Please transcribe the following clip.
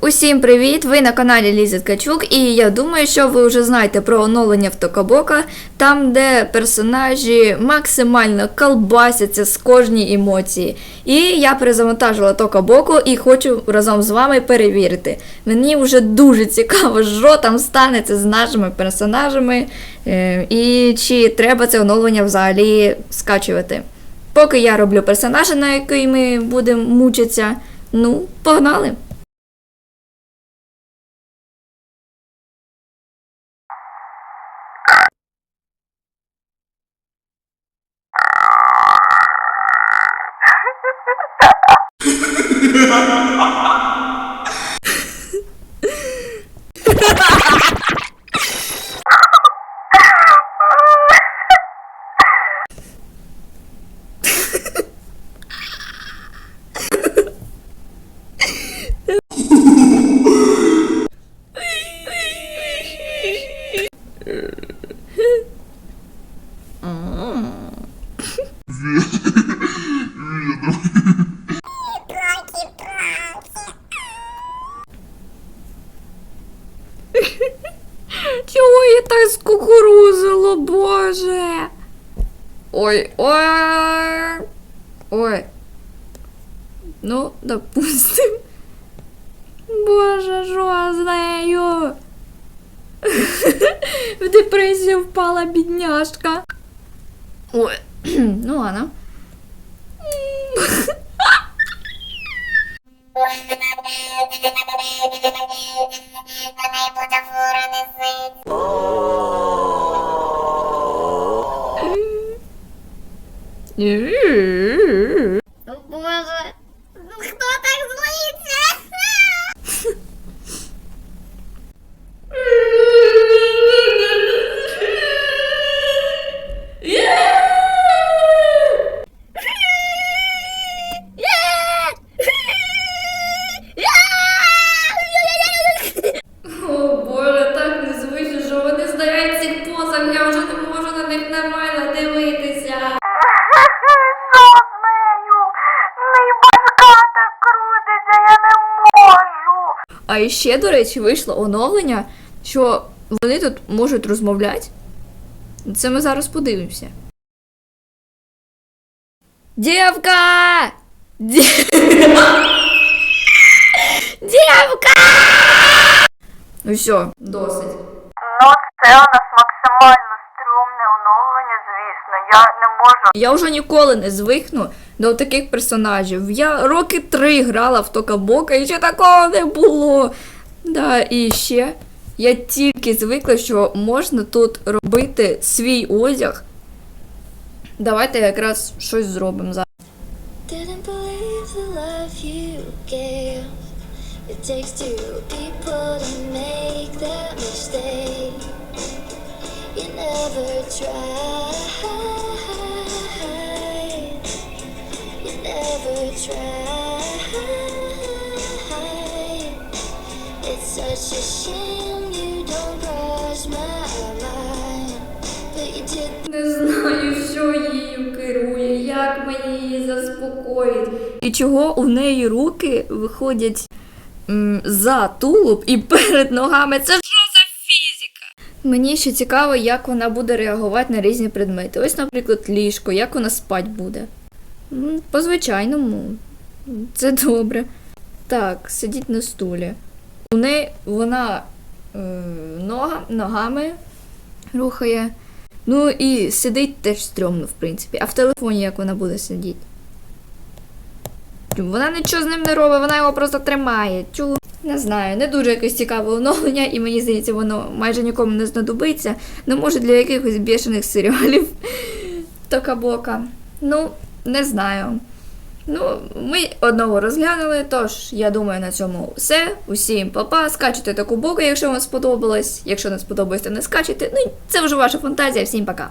Усім привіт! Ви на каналі Ліза Ткачук, і я думаю, що ви вже знаєте про оновлення в Токабока, там, де персонажі максимально колбасяться з кожній емоції. І я перезавантажила Токабоку і хочу разом з вами перевірити. Мені вже дуже цікаво, що там станеться з нашими персонажами, е, і чи треба це оновлення взагалі скачувати. Поки я роблю персонажа, на який ми будемо мучитися, ну, погнали! Ha ha ha ha! Чого я так скукурузило, боже? Ой, ой. Ой. Ну, допустим. Боже, що з? В депресію впала бідняжка. Ой, ну ладно. Вона й бутафора несить. О, Боже, ну хто так злиться? О боже, так незвично, що вони здають цих позах, я вже не можу на них нормально дивитися. Що з нею? В неї башка так крутиться, я не можу. А ще, до речі, вийшло оновлення, що вони тут можуть розмовляти. Це ми зараз подивимося. Дівка! Дівка! Дівка! Ну все, досить. Ну, це у нас максимально стрьомне оновлення, звісно. Я не можу. Я вже ніколи не звикну до таких персонажів. Я роки три грала в Токабока і ще такого не було. Да, і ще я тільки звикла, що можна тут робити свій одяг. Давайте якраз щось зробимо зараз. It takes two people to make that mistake. You never tried. Не знаю, що її керує, як мені її заспокоїть. І чого у неї руки виходять м, за тулуб і перед ногами. Це що за фізика? Мені ще цікаво, як вона буде реагувати на різні предмети. Ось, наприклад, ліжко, як вона спать буде. М, По-звичайному. Це добре. Так, сидіть на стулі. У неї вона е, нога, ногами рухає. Ну і сидить теж стрьомно, в принципі. А в телефоні як вона буде сидіти? Вона нічого з ним не робить, вона його просто тримає. Чу. Не знаю, не дуже якесь цікаве оновлення, і мені здається, воно майже нікому не знадобиться. Ну, може, для якихось бішених серіалів Токабока. Ну, не знаю. Ну, ми одного розглянули, тож я думаю, на цьому все. Усім папа, скачуйте таку боку, якщо вам сподобалось. Якщо не сподобається, не скачуйте. Ну, це вже ваша фантазія. Всім пока.